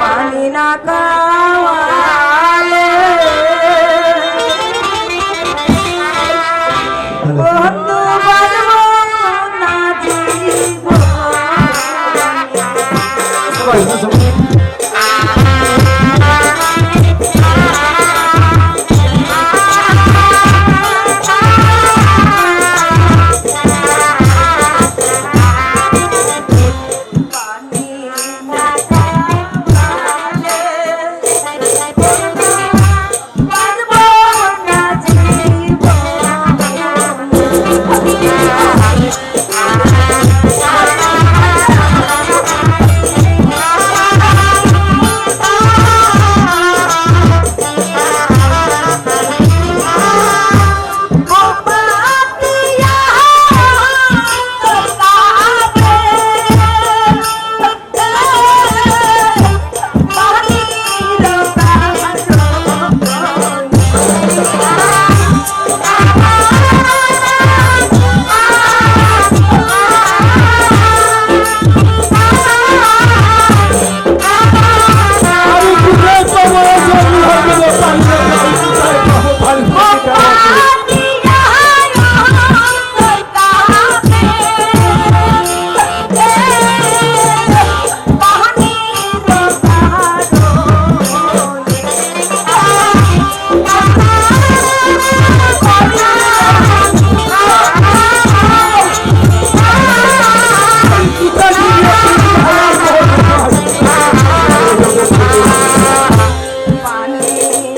পানি না খাওয়ালে। বন্ধু বাজব না জীবন। amor.